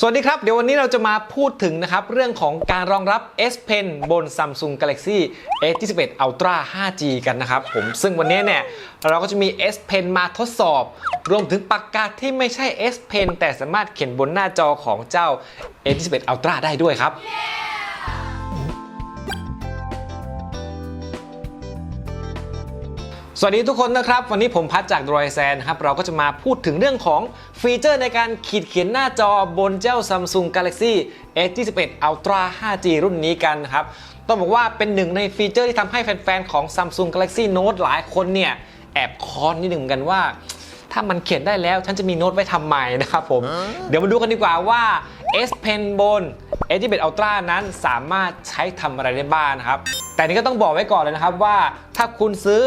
สวัสดีครับ เดี๋ยววันนี้เราจะมาพูดถึงนะครับ เรื่องของการรองรับ S Pen บน Samsung Galaxy S21 Ultra 5G กันนะครับผมซึ่งวันนี้เนี่ยเราก็จะมี S Pen มาทดสอบ รวมถึงปากกาที่ไม่ใช่ S Pen แต่สามารถเขียนบนหน้าจอของเจ้า S21 Ultra ได้ด้วยครับ สวัสดีทุกคนนะครับ วันนี้ผมพัดจาก d r o i z a n ครับ เราก็จะมาพูดถึงเรื่องของฟีเจอร์ในการขีดเขียนหน้าจอบนเจ้า Samsung Galaxy S21 Ultra 5G รุ่นนี้กันนะครับ ต้องบอกว่าเป็นหนึ่งในฟีเจอร์ที่ทำให้แฟนๆ ของ Samsung Galaxy Note หลายคนเนี่ย แอบคอนนิดหนึ่งกันว่า ถ้ามันเขียนได้แล้วฉันจะมีโน้ตไว้ทำไมนะครับผม เดี๋ยวมาดูกันดีกว่าว่า S Pen บน S21 Ultra นั้นสามารถใช้ทำอะไรได้บ้างนะครับ แต่นี่ก็ต้องบอกไว้ก่อนเลยนะครับว่าถ้าคุณซื้อ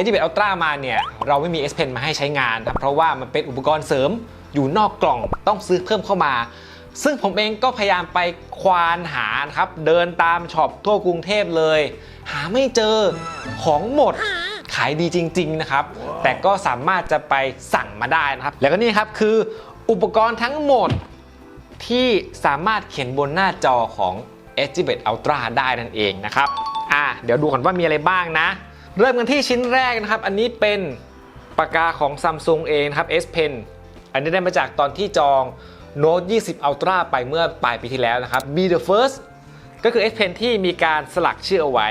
S21 Ultra มาเนี่ยเราไม่มี S Pen มาให้ใช้งานครับเพราะว่ามันเป็นอุปกรณ์เสริมอยู่นอกกล่องต้องซื้อเพิ่มเข้ามา ซึ่งผมเองก็พยายามไปควานหาครับ เดินตามช็อปทั่วกรุงเทพเลย หาไม่เจอของหมดขายดีจริง ๆ นะครับ แต่ก็สามารถจะไปสั่งมาได้นะครับ แล้วก็นี่ครับคืออุปกรณ์ทั้งหมดที่สามารถเขียนบนหน้าจอของ S21 Ultra ได้นั่นเองนะครับ อะเดี๋ยวดูก่อนว่ามีอะไรบ้างนะ เริ่มกันที่ชิ้นแรกนะครับ อันนี้เป็นปากกาของ Samsung เองนะครับ S Pen อันนี้ได้มาจากตอนที่จอง Note 20 Ultra ไปเมื่อปลายปีที่แล้วนะครับ Be the first ก็คือ S Pen ที่มีการสลักชื่อเอาไว้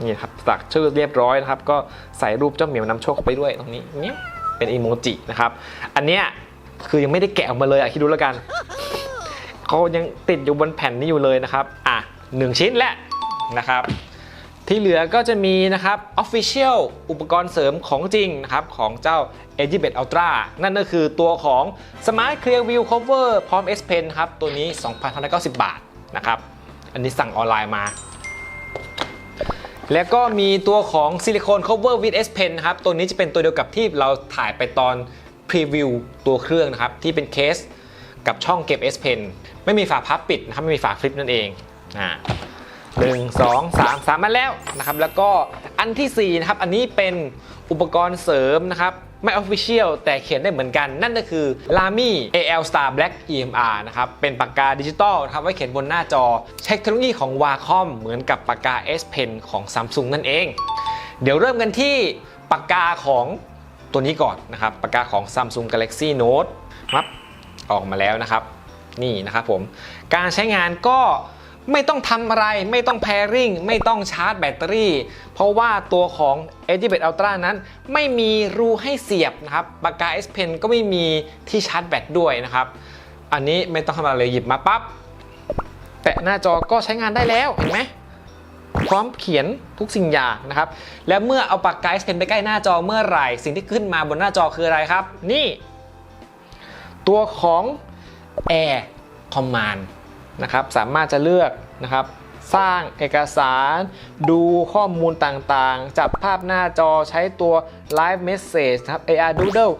นี่ครับสลักชื่อเรียบร้อยนะครับ ก็ใส่รูปเจ้าเหมียวนำโชคเข้าไปด้วยตรงนี้เนี่เป็นอีโมจินะครับ อันเนี้ยคือยังไม่ได้แกะออกมาเลยอะคิดดูแล้วกันเขายังติดอยู่บนแผ่นนี้อยู่เลยนะครับ อะหนึ่งชิ้นแหละนะครับ ที่เหลือก็จะมีนะครับ Official อุปกรณ์เสริมของจริงนะครับ ของเจ้า Edgebet Ultra นั่นก็คือตัวของ Smart Clear View Cover พร้อม S Pen ครับ ตัวนี้ 2,190 บาทนะครับ อันนี้สั่งออนไลน์มา แล้วก็มีตัวของซิลิโคน cover with S Pen นครับ ตัวนี้จะเป็นตัวเดียวกับที่เราถ่ายไปตอนพรีวิวตัวเครื่องนะครับ ที่เป็นเคสกับช่องเก็บ S Pen ไม่มีฝาพับปิดนะครับไม่มีฝาคลิปนั่นเองอ่า หนึ่งสองสามสามมาแล้วนะครับ แล้วก็อันที่ 4 นะครับ อันนี้เป็นอุปกรณ์เสริมนะครับไม่ Official แต่เขียนได้เหมือนกัน นั่นก็คือ Lamy AL Star Black EMR นะครับ เป็นปากกาดิจิตอลนะครับไว้เขียนบนหน้าจอ เทคโนโลยีของ Wacom เหมือนกับปากกา S Pen ของ Samsung นั่นเอง เดี๋ยวเริ่มกันที่ปากกาของตัวนี้ก่อนนะครับ ปากกาของ Samsung Galaxy Note ครับออกมาแล้วนะครับ นี่นะครับผม การใช้งานก็ ไม่ต้องทำอะไรไม่ต้อง pairing ไม่ต้องชาร์จแบตเตอรี่ เพราะว่าตัวของ e d g e b e t Ultra นั้น ไม่มีรูให้เสียบนะครับปากกา S Pen ก็ไม่มีที่ชาร์จแบตด้วยนะครับ อันนี้ไม่ต้องทำอะไรเลยหยิบมาปั๊บแตะหน้าจอก็ใช้งานได้แล้วเห็นไหมพร้อมเขียนทุกสิ่งอย่างนะครับ และเมื่อเอาปากกา S Pen ไปใกล้หน้าจอเมื่อไหร่ สิ่งที่ขึ้นมาบนหน้าจอคืออะไรครับ นี่ ตัวของ Air Command นะครับสามารถจะเลือกนะครับสร้างเอกสาร ดูข้อมูลต่างๆ จับภาพหน้าจอใช้ตัว Live Message นะครับ AR Doodle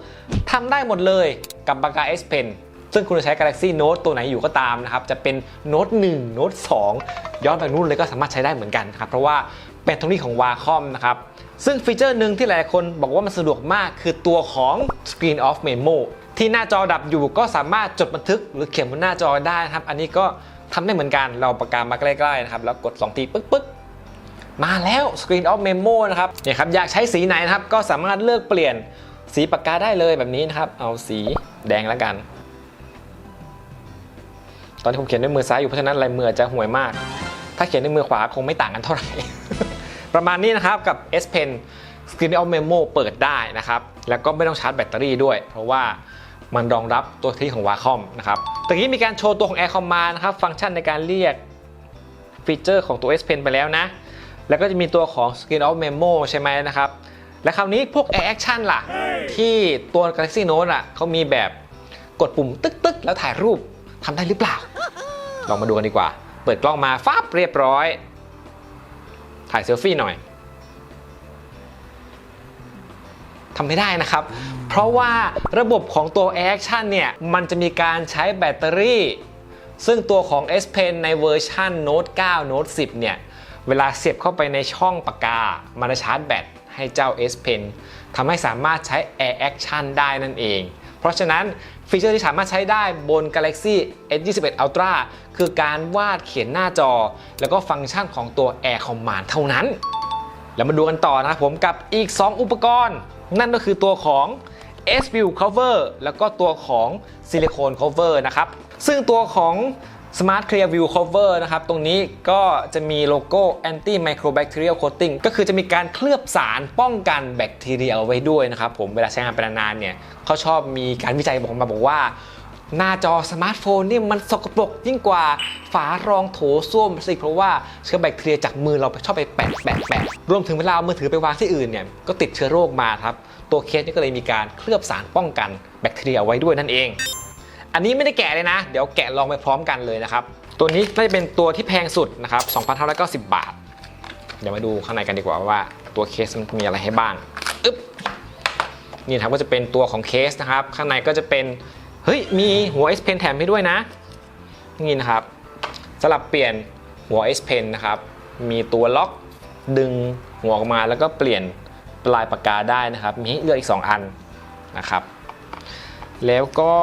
ทำได้หมดเลยกับปากกา S Pen ซึ่งคุณจะใช้ Galaxy Note ตัวไหนอยู่ก็ตามนะครับ จะเป็น Note 1 Note 2 ย้อนไปนู่นเลยก็สามารถใช้ได้เหมือนกันครับ เพราะว่าเป็นเทคโนโลยีของ Wacom นะครับ ซึ่งฟีเจอร์หนึ่งที่หลายคนบอกว่ามันสะดวกมากคือตัวของ Screen off Memo ที่หน้าจอดับอยู่ก็สามารถจดบันทึกหรือเขียนบนหน้าจอได้นะครับ อันนี้ก็ ทำได้เหมือนกันเราปากกามาใกล้ๆนะครับแล้วกด2ทีปึ๊กปึ๊กมาแล้ว Screen of Memo นะครับเนี่ยครับอยากใช้สีไหนนะครับก็สามารถเลือกเปลี่ยนสีปากกาได้เลยแบบนี้นะครับ เอาสีแดงแล้วกัน ตอนที่ผมเขียนด้วยมือซ้ายอยู่เพราะฉะนั้นลายมือจจะห่วยมาก ถ้าเขียนด้วยมือขวาคงไม่ต่างกันเท่าไหร่ ประมาณนี้นะครับกับ S Pen Screen of Memo เปิดได้นะครับ แล้วก็ไม่ต้องชาร์จแบตเตอรี่ด้วย เพราะว่า มันรองรับตัวที่ของ Wacom นะครับตะกี้มีการโชว์ตัวของ Air Command นะครับ ฟังก์ชันในการเรียกฟีเจอร์ของตัว S Pen ไปแล้วนะ แล้วก็จะมีตัวของ Screen of Memo ใช่ไหมนะครับ และคราวนี้พวก Air Action ล่ะ ที่ตัว Galaxy Note อะเขามีแบบกดปุ่มตึ๊กๆแล้วถ่ายรูปทำได้หรือเปล่า ลองมาดูกันดีกว่า เปิดกล้องมาฟ้าบเรียบร้อย ถ่ายเซลฟี่หน่อย ทำไม่ได้นะครับ เพราะว่าระบบของตัว Action เนี่ย มันจะมีการใช้แบตเตอรี่ ซึ่งตัวของ S Pen ในเวอร์ชัน Note 9 Note 10 เนี่ย เวลาเสียบเข้าไปในช่องปากกา มันจะชาร์จแบตให้เจ้า S Pen ทำให้สามารถใช้ Air Action ได้นั่นเอง เพราะฉะนั้นฟีเจอร์ที่สามารถใช้ได้บน Galaxy S21 Ultra คือการวาดเขียนหน้าจอ แล้วก็ฟังก์ชันของตัว Air Command เท่านั้น แล้วมาดูกันต่อนะครับผมกับอีก 2 อุปกรณ์ นั่นก็คือตัวของ S View Cover แล้วก็ตัวของ Silicone Cover นะครับ ซึ่งตัวของ Smart Clear View Cover นะครับ ตรงนี้ก็จะมีโลโก้ Anti Microbacterial Coating ก็คือจะมีการเคลือบสารป้องกันแบคทีเรียเอาไว้ด้วยนะครับผม เวลาใช้งานไปนานๆเนี่ยเขาชอบมีการวิจัยบอกมาบอกว่า หน้าจอสมาร์ทโฟนนี่มันสกปรกยิ่งกว่าฝารองโถส้วมสิเพราะว่าเชื้อแบคทีเรียจากมือเราชอบไปแปะแปะแปะรวมถึงเวลาเมือถือไปวางที่อื่นเนี่ยก็ติดเชื้อโรคมาครับ ตัวเคสนี่ก็เลยมีการเคลือบสารป้องกันแบคทีเรียเอาไว้ด้วยนั่นเอง อันนี้ไม่ได้แกะเลยนะ เดี๋ยวแกะลองไปพร้อมกันเลยนะครับ ตัวนี้น่าจะเป็นตัวที่แพงสุดนะครับ2,590 บาท เดี๋ยวมาดูข้างในกันดีกว่าว่าตัวเคสมันมีอะไรให้บ้าง อึ๊บ นี่ครับก็จะเป็นตัวของเคสนะครับ ข้างในก็จะเป็น เฮ้ยมีหัว S Pen แถมให้ด้วยนะนี่นะครับสลับเปลี่ยนหัว S Pen นะครับ มีตัวล็อกดึงหัวออกมาแล้วก็เปลี่ยนปลายปากกาได้นะครับ มีให้เลือกอีก 2 อันนะครับ แล้วก็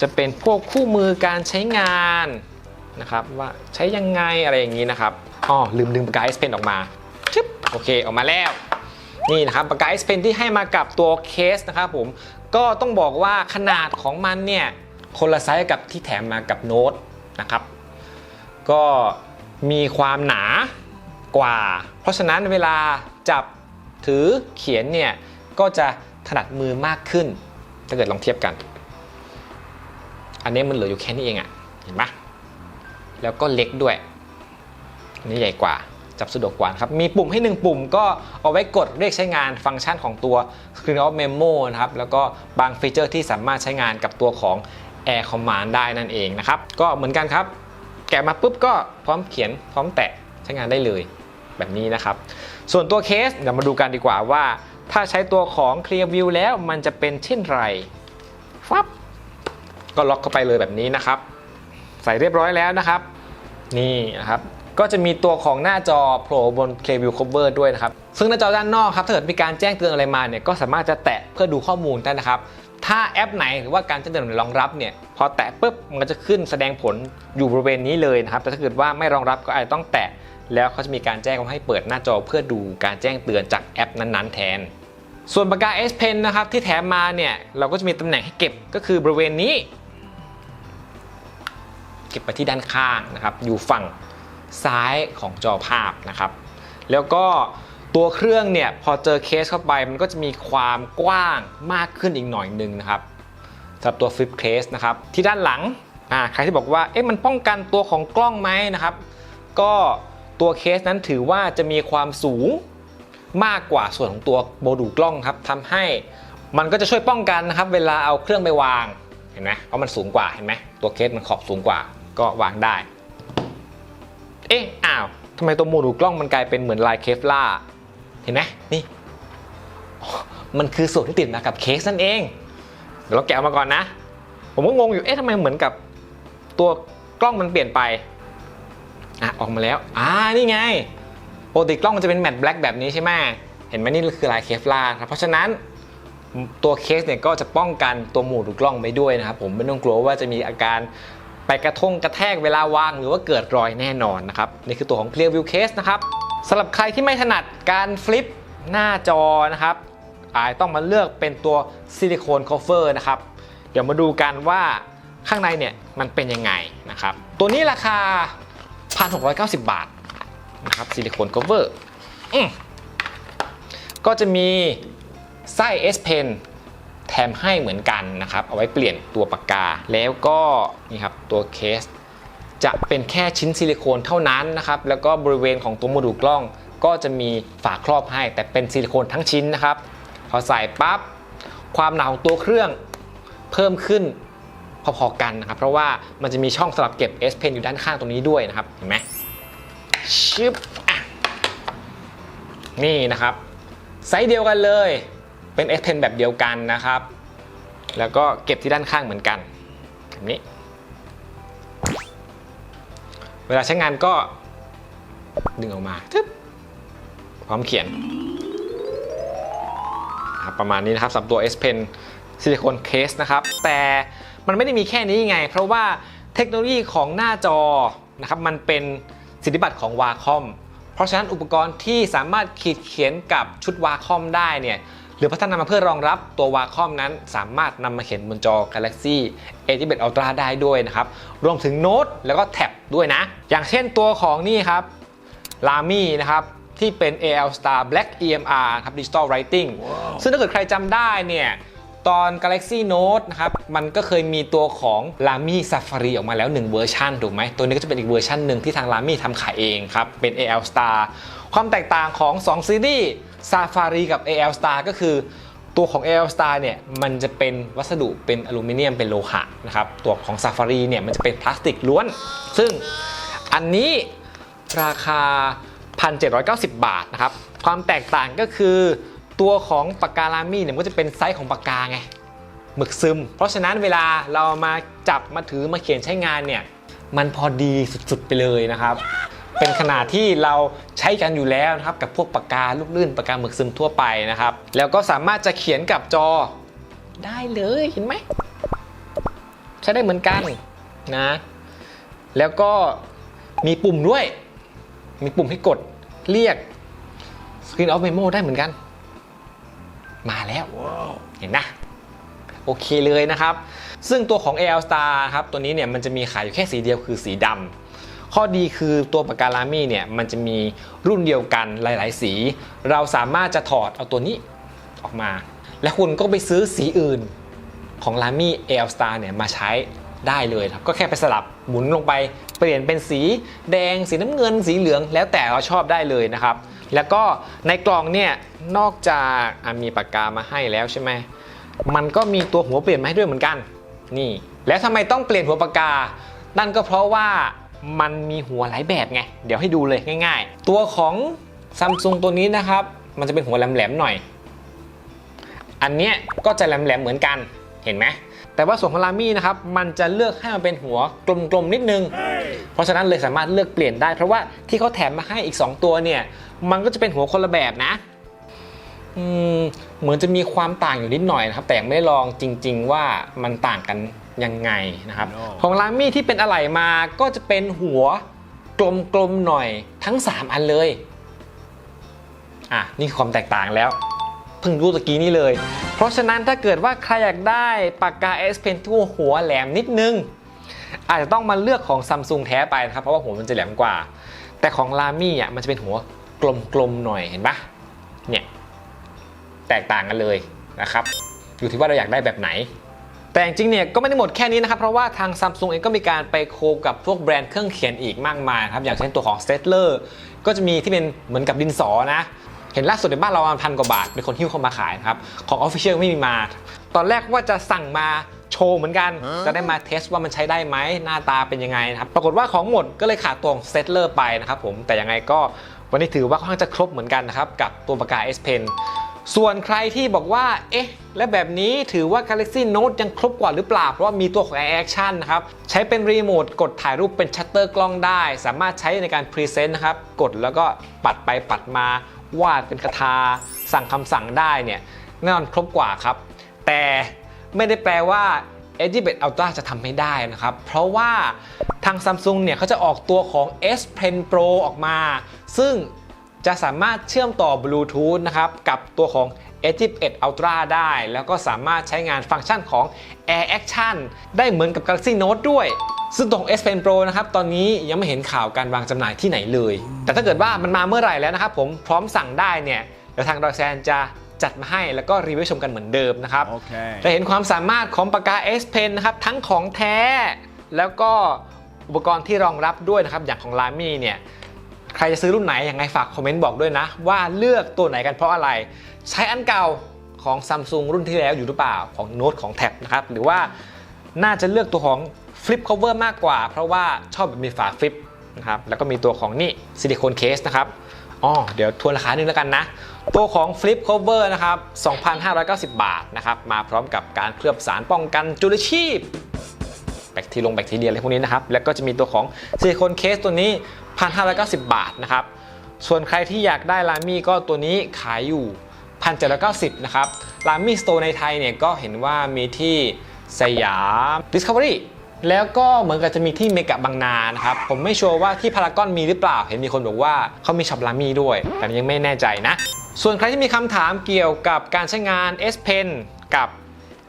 จะเป็นพวกคู่มือการใช้งานนะครับว่าใช้ยังไงอะไรอย่างนี้นะครับอ๋อลืมดึงปากกา S Pen ออกมาชึบโอเคออกมาแล้วนี่นะครับปากกา S Pen ที่ให้มากับตัวเคสนะครับผม ก็ต้องบอกว่าขนาดของมันเนี่ยคนละไซส์กับที่แถมมากับโน้ตนะครับ ก็มีความหนากว่า เพราะฉะนั้นเวลาจับถือเขียนเนี่ยก็จะถนัดมือมากขึ้น ถ้าเกิดลองเทียบกัน อันนี้มันเหลืออยู่แค่นี้เองอะ่ะ เห็นปะแล้วก็เล็กด้วย อันนี้ใหญ่กว่า จับสะดวกกว่าครับ มีปุ่มให้ 1 ปุ่มก็เอาไว้กดเรียกใช้งานฟังก์ชันของตัว Screen of Memo นะครับ แล้วก็บางฟีเจอร์ที่สามารถใช้งานกับตัวของ Air Command ได้นั่นเองนะครับ ก็เหมือนกันครับ แกะมาปุ๊บก็พร้อมเขียนพร้อมแตะใช้งานได้เลยแบบนี้นะครับ ส่วนตัวเคสเดี๋ยวมาดูกันดีกว่าว่า ถ้าใช้ตัวของ Clear View แล้วมันจะเป็นเช่นไรฟับก็ล็อกเข้าไปเลยแบบนี้นะครับ ใส่เรียบร้อยแล้วนะครับ นี่นะครับ ก็จะมีตัวของหน้าจอโผล่บน Clearview Cover ด้วยนะครับ ซึ่งหน้าจอด้านนอกครับถ้าเกิดมีการแจ้งเตือนอะไรมาเนี่ยก็สามารถจะแตะเพื่อดูข้อมูลได้นะครับ ถ้าแอปไหนหรือว่าการแจ้งเตือนไหนรองรับเนี่ยพอแตะปุ๊บมันก็จะขึ้นแสดงผลอยู่บริเวณนี้เลยนะครับแต่ถ้าเกิดว่าไม่รองรับก็อาจจะต้องแตะแล้วเขาจะมีการแจ้งว่าให้เปิดหน้าจอเพื่อดูการแจ้งเตือนจากแอปนั้นๆ แทน ส่วนปากกา S Pen นะครับที่แถมมาเนี่ยเราก็จะมีตำแหน่งให้เก็บก็คือบริเวณนี้ เก็บไปที่ด้านข้างนะครับอยู่ฝั่ง ซ้ายของจอภาพนะครับ แล้วก็ตัวเครื่องเนี่ยพอเจอเคสเข้าไปมันก็จะมีความกว้างมากขึ้นอีกหน่อยหนึงนะครับสำหรับตัวฟลิปเคสนะครับที่ด้านหลังอ่าใครที่บอกว่าเอ๊ะมันป้องกันตัวของกล้องไหมนะครับ ก็ตัวเคสนั้นถือว่าจะมีความสูงมากกว่าส่วนของตัวโมดูลกล้องครับทำให้มันก็จะช่วยป้องกันนะครับ เวลาเอาเครื่องไปวางเห็นไหมเพราะมันสูงกว่าเห็นไหมตัวเคสมันขอบสูงกว่าก็วางได้ เอ๊ะ อ้าวทำไมตัวโมดูลกล้องมันกลายเป็นเหมือนลายเคฟลาเห็นไหมนี่ มันคือส่วนที่ติดมากับเคสนั่นเอง เดี๋ยวเราแกะมาก่อนนะ ผมก็งงอยู่ เอ๊ะทำไมเหมือนกับตัวกล้องมันเปลี่ยนไป อะ ออกมาแล้ว อ่า นี่ไงปกติกล้องมันจะเป็นแมตต์แบล็กแบบนี้ใช่ไหมเห็นไหมนี่คือลายเคฟลาครับเพราะฉะนั้นตัวเคสเนี่ยก็จะป้องกันตัวหมูดูกล้องไปด้วยนะครับผมไม่ต้องกลัวว่าจะมีอาการ กระทงกระแทกเวลาวาง หรือว่าเกิดรอยแน่นอนนะครับนี่คือตัวของ Clear View Case นะครับสำหรับใครที่ไม่ถนัดการฟลิปหน้าจอนะครับอาจต้องมาเลือกเป็นตัวซิลิโคนคอฟเฟอร์นะครับเดี๋ยวมาดูกันว่าข้างในเนี่ยมันเป็นยังไงนะครับตัวนี้ราคา 1,690 บาทนะครับซิลิโคนคอฟเวอร์ก็จะมีไส้ S Pen แถมให้เหมือนกันนะครับ เอาไว้เปลี่ยนตัวปากกา แล้วก็นี่ครับตัวเคส จะเป็นแค่ชิ้นซิลิโคนเท่านั้นนะครับ แล้วก็บริเวณของตัวโมดูลกล้อง ก็จะมีฝาครอบให้ แต่เป็นซิลิโคนทั้งชิ้นนะครับ พอใส่ปั๊บความหนาของตัวเครื่องเพิ่มขึ้นพอๆกันนะครับ เพราะว่ามันจะมีช่องสำหรับเก็บ S Pen อยู่ด้านข้างตรงนี้ด้วยนะครับ เห็นไหมชึบอะนี่นะครับไซส์เดียวกันเลย เป็น S Pen แบบเดียวกันนะครับ แล้วก็เก็บที่ด้านข้างเหมือนกันแบบนี้ เวลาใช้งานก็ดึงออกมาทึบพร้อมเขียน ประมาณนี้นะครับสำหรับตัว S Pen ซิลิโคนเคสนะครับ แต่มันไม่ได้มีแค่นี้ไง เพราะว่าเทคโนโลยีของหน้าจอนะครับมันเป็นสิทธิบัตรของวาคอมเพราะฉะนั้นอุปกรณ์ที่สามารถขีดเขียนกับชุดวาคอมได้เนี่ย รือพัฒนามาเพื่อรองรับตัววาคอมนั้นสามารถนำมาเขียนบนจอ Galaxy A11 Ultra ได้ด้วยนะครับ รวมถึงโน้ตแล้วก็แท็บด้วยนะ อย่างเช่นตัวของนี่ครับลามี่นะครับที่เป็น AL Star Black EMR ครับ Digital Writing ซึ่งถ้าเกิดใครจำได้เนี่ย ตอน Galaxy Note นะครับ มันก็เคยมีตัวของ Lamy Safari ออกมาแล้ว 1 เวอร์ชันถูกไหม ตัวนี้ก็จะเป็นอีกเวอร์ชันหนึ่งที่ทาง Lamy ทำขายเองครับ เป็น AL Star ความแตกต่างของ 2 ซีรีส์ Safari กับ AL Star ก็คือตัวของ AL Star เนี่ยมันจะเป็นวัสดุเป็นอลูมิเนียมเป็นโลหะนะครับ ตัวของ Safari เนี่ยมันจะเป็นพลาสติกล้วน ซึ่งอันนี้ราคา 1,790 บาทนะครับ ความแตกต่างก็คือ ตัวของปากกาลามี่เนี่ยมันก็จะเป็นไซส์ของปากกาไงหมึกซึม เพราะฉะนั้นเวลาเรามาจับมาถือมาเขียนใช้งานเนี่ยมันพอดีสุดๆไปเลยนะครับ เป็นขนาดที่เราใช้กันอยู่แล้วนะครับกับพวกปากกาลูกลื่นปากกาหมึกซึมทั่วไปนะครับ แล้วก็สามารถจะเขียนกับจอได้เลยเห็นไหมใช้ได้เหมือนกันนะ แล้วก็มีปุ่มด้วย มีปุ่มให้กดเรียก Screen of Memo ได้เหมือนกัน มาแล้วเห็นนะโอเคเลยนะครับ ซึ่งตัวของ AL Star ครับตัวนี้เนี่ยมันจะมีขายอยู่แค่สีเดียวคือสีดำข้อดีคือตัวปากกาลามี่เนี่ยมันจะมีรุ่นเดียวกันหลาย ๆ สี เราสามารถจะถอดเอาตัวนี้ออกมา และคุณก็ไปซื้อสีอื่นของ l a m i AL Star เนี่ยมาใช้ได้เลยครับก็แค่ไปสลับหมุนลงไปเปลี่ยนเป็นสีแดงสีน้ำเงินสีเหลือง แล้วแต่เราชอบได้เลยนะครับ แล้วก็ในกล่องเนี่ยนอกจากมีปากกามาให้แล้วใช่ไหมมันก็มีตัวหัวเปลี่ยนมาให้ด้วยเหมือนกัน นี่ แล้วทำไมต้องเปลี่ยนหัวปากกา นั่นก็เพราะว่ามันมีหัวหลายแบบไง เดี๋ยวให้ดูเลยง่าย ๆ ตัวของซัมซุงตัวนี้นะครับ มันจะเป็นหัวแหลมๆหน่อย อันเนี้ยก็จะแหลมๆเหมือนกัน เห็นไหม แต่ว่าส่วนของลามี่นะครับมันจะเลือกให้มันเป็นหัวกลมๆนิดนึง เพราะฉะนั้นเลยสามารถเลือกเปลี่ยนได้ เพราะว่าที่เขาแถมมาให้อีก 2 ตัวเนี่ยมันก็จะเป็นหัวคนละแบบนะอืมเหมือนจะมีความต่างอยู่นิดหน่อยนะครับ แต่ยังไม่ได้ลองจริง ๆ ว่ามันต่างกันยังไงนะครับ No ของลามี่ที่เป็นอะไหล่มาก็จะเป็นหัวกลมๆหน่อยทั้ง 3 อันเลยอะนี่คือความแตกต่างแล้วเพิ่งรู้ตะกี้นี่เลยเพ ราะฉะนั้นถ้าเกิดว่าใครอยากได้ปากกา S Pen ที่หัวแหลมนิดนึง อาจจะต้องมาเลือกของซัมซุงแท้ไปนะครับ เพราะว่าหัวมันจะแหลมกว่า แต่ของลามี่อะมันจะเป็นหัวกลมๆหน่อยเห็นปะเนี่ยแตกต่างกันเลยนะครับอยู่ที่ว่าเราอยากได้แบบไหน แต่จริงเนี่ยก็ไม่ได้หมดแค่นี้นะครับ เพราะว่าทางซัมซุงเองก็มีการไปโคกับพวกแบรนด์เครื่องเขียนอีกมากมายครับอย่างเช่นตัวของ s t e d l e r ก็จะมีที่เป็นเหมือนกับดินสอนะ เห็นล่าสุดในบ้านเราประมาณพันกว่าบาท เป็นคนหิ้วเข้ามาขายนะครับ ของ Official ไม่มีมา ตอนแรกว่าจะสั่งมาโชว์เหมือนกัน จะได้มาเทสว่ามันใช้ได้ไหมหน้าตาเป็นยังไงนะครับ ปรากฏว่าของหมดก็เลยขาดตัวของ s t e d l e r ไปนะครับผมแต่ยังไงก็วันนี้ถือว่าค่อนข้างจะครบเหมือนกันนะครับกับตัวปากกา S Pen ส่วนใครที่บอกว่า เอ๊ะ และแบบนี้ถือว่า Galaxy Note ยังครบกว่าหรือเปล่า เพราะว่ามีตัวของ Air Action นะครับ ใช้เป็นรีโมทกดถ่ายรูปเป็นชัตเตอร์กล้องได้ สามารถใช้ในการพรีเซนต์นะครับ กดแล้วก็ปัดไปปัดมา วาดเป็นคาถาสั่งคำสั่งได้เนี่ยแน่นอนครบกว่าครับ แต่ไม่ได้แปลว่า S21 Ultra จะทำไม่ได้นะครับ เพราะว่าทาง Samsung เนี่ยเขาจะออกตัวของ S Pen Pro ออกมา ซึ่ง จะสามารถเชื่อมต่อบลูทูธนะครับกับตัวของ S21 Ultra ได้ แล้วก็สามารถใช้งานฟังก์ชันของ Air Action ได้เหมือนกับ Galaxy Note ด้วย ซึ่งตัวของ S Pen Pro นะครับ ตอนนี้ยังไม่เห็นข่าวการวางจำหน่ายที่ไหนเลย แต่ถ้าเกิดว่ามันมาเมื่อไหร่แล้วนะครับผมพร้อมสั่งได้เนี่ยเดี๋ยวทางดอยแซนจะจัดมาให้แล้วก็รีวิวชมกันเหมือนเดิมนะครับ Okay. จะเห็นความสามารถของปากกา S Pen นะครับ ทั้งของแท้ แล้วก็อุปกรณ์ที่รองรับด้วยนะครับอย่างของ Lamy เนี่ย ใครจะซื้อรุ่นไหนยังไงฝากคอมเมนต์บอกด้วยนะ ว่าเลือกตัวไหนกันเพราะอะไร ใช้อันเก่าของ Samsung รุ่นที่แล้วอยู่หรือเปล่าของ Note ของ Tab นะครับหรือว่าน่าจะเลือกตัวของ Flip Cover มากกว่า เพราะว่าชอบแบบมีฝาฟลิปนะครับแล้วก็มีตัวของนี่ซิลิโคนเคสนะครับอ๋อเดี๋ยวทวนราคาหนึ่งแล้วกันนะ ตัวของ Flip Cover นะครับ 2,590 บาทนะครับ มาพร้อมกับการเคลือบสารป้องกันจุลชีพ แบคทีลงแบคทีเรียอะไรพวกนี้นะครับ แล้วก็จะมีตัวของซิลิโคนเคสตัวนี้ 1,590 บาทนะครับ ส่วนใครที่อยากได้ลามี่ก็ตัวนี้ขายอยู่ 1,790 นะครับลามี่สโตร์ในไทยเนี่ยก็เห็นว่ามีที่สยาม Discovery แล้วก็เหมือนกับจะมีที่เมกะบางนานะครับ ผมไม่ชัวร์ว่าที่พารากอนมีหรือเปล่า เห็นมีคนบอกว่าเขามีช็อปลามี่ด้วย แต่ยังไม่แน่ใจนะ ส่วนใครที่มีคำถามเกี่ยวกับการใช้งาน S Pen กับ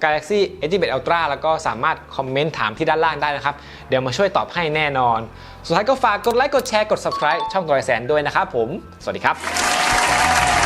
Galaxy S21 Ultra แล้วก็สามารถคอมเมนต์ถามที่ด้านล่างได้นะครับ เดี๋ยวมาช่วยตอบให้แน่นอน สุดท้ายก็ฝากกดไลค์กดแชร์กด subscribe ช่องตัวไอแสนด้วยนะครับผม สวัสดีครับ